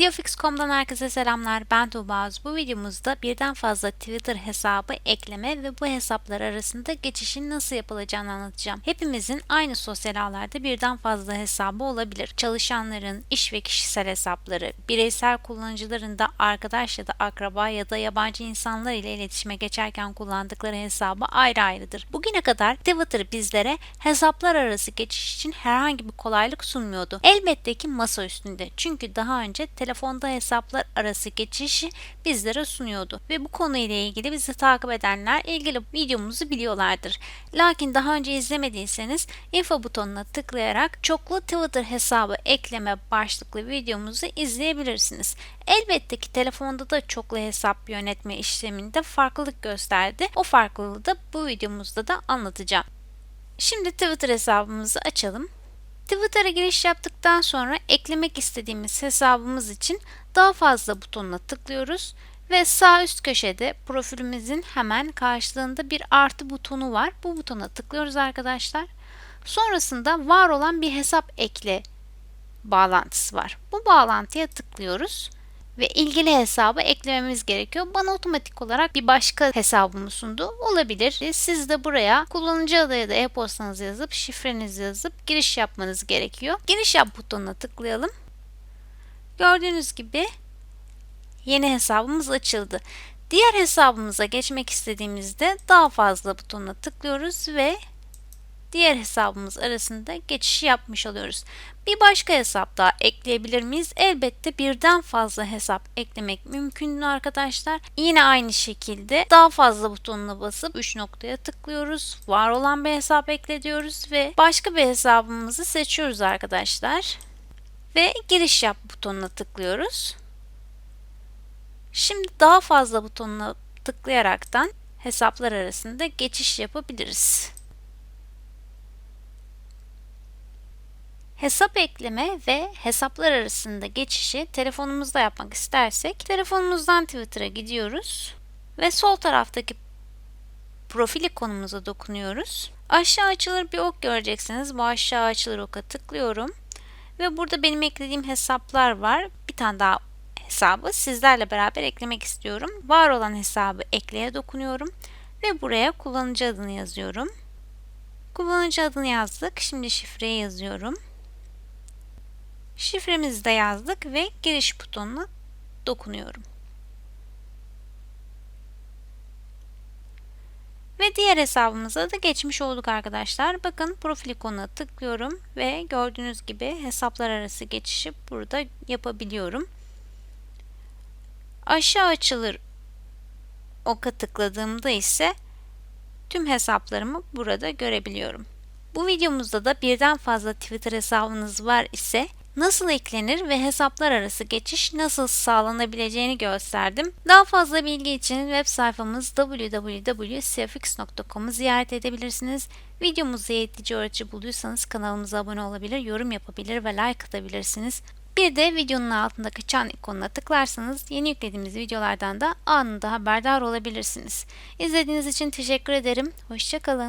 CFX.com'dan herkese selamlar. Ben Tuğba Öz. Bu videomuzda birden fazla Twitter hesabı ekleme ve bu hesaplar arasında geçişin nasıl yapılacağını anlatacağım. Hepimizin aynı sosyal ağlarda birden fazla hesabı olabilir. Çalışanların, iş ve kişisel hesapları, bireysel kullanıcıların da arkadaş ya da akraba ya da yabancı insanlar ile iletişime geçerken kullandıkları hesabı ayrı ayrıdır. Bugüne kadar Twitter bizlere hesaplar arası geçiş için herhangi bir kolaylık sunmuyordu. Elbette ki masa üstünde. Çünkü daha önce telefonda hesaplar arası geçişi bizlere sunuyordu. Ve bu konuyla ilgili bizi takip edenler ilgili videomuzu biliyorlardır. Lakin daha önce izlemediyseniz info butonuna tıklayarak çoklu Twitter hesabı ekleme başlıklı videomuzu izleyebilirsiniz. Elbette ki telefonda da çoklu hesap yönetme işleminde farklılık gösterdi. O farklılığı da bu videomuzda da anlatacağım. Şimdi Twitter hesabımızı açalım. Twitter'a giriş yaptıktan sonra eklemek istediğimiz hesabımız için daha fazla butonuna tıklıyoruz ve sağ üst köşede profilimizin hemen karşılığında bir artı butonu var. Bu butona tıklıyoruz arkadaşlar. Sonrasında var olan bir hesap ekle bağlantısı var. Bu bağlantıya tıklıyoruz ve ilgili hesabı eklememiz gerekiyor. Bana otomatik olarak bir başka hesabımı sundu. Olabilir. Siz de buraya kullanıcı adı ya da e-postanızı yazıp şifrenizi yazıp giriş yapmanız gerekiyor. Giriş yap butonuna tıklayalım. Gördüğünüz gibi yeni hesabımız açıldı. Diğer hesabımıza geçmek istediğimizde daha fazla butonuna tıklıyoruz ve diğer hesabımız arasında geçiş yapmış oluyoruz. Bir başka hesap daha ekleyebilir miyiz? Elbette birden fazla hesap eklemek mümkün arkadaşlar. Yine aynı şekilde daha fazla butonuna basıp 3 noktaya tıklıyoruz. Var olan bir hesap ekle diyoruz ve başka bir hesabımızı seçiyoruz arkadaşlar. Ve giriş yap butonuna tıklıyoruz. Şimdi daha fazla butonuna tıklayaraktan hesaplar arasında geçiş yapabiliriz. Hesap ekleme ve hesaplar arasında geçişi telefonumuzda yapmak istersek telefonumuzdan Twitter'a gidiyoruz ve sol taraftaki profil ikonumuza dokunuyoruz. Aşağı açılır bir ok göreceksiniz. Bu aşağı açılır oka tıklıyorum ve burada benim eklediğim hesaplar var. Bir tane daha hesabı sizlerle beraber eklemek istiyorum. Var olan hesabı ekleye dokunuyorum ve buraya kullanıcı adını yazıyorum. Kullanıcı adını yazdık. Şimdi şifreyi yazıyorum. Şifremizi de yazdık ve giriş butonuna dokunuyorum. Ve diğer hesabımıza da geçmiş olduk arkadaşlar. Bakın profil ikonuna tıklıyorum ve gördüğünüz gibi hesaplar arası geçişi burada yapabiliyorum. Aşağı açılır oka tıkladığımda ise tüm hesaplarımı burada görebiliyorum. Bu videomuzda da birden fazla Twitter hesabınız var ise nasıl eklenir ve hesaplar arası geçiş nasıl sağlanabileceğini gösterdim. Daha fazla bilgi için web sayfamız www.cfx.com'u ziyaret edebilirsiniz. Videomuzu eğitici öğretici bulduysanız kanalımıza abone olabilir, yorum yapabilir ve like atabilirsiniz. Bir de videonun altındaki çan ikonuna tıklarsanız yeni yüklediğimiz videolardan da anında haberdar olabilirsiniz. İzlediğiniz için teşekkür ederim. Hoşçakalın.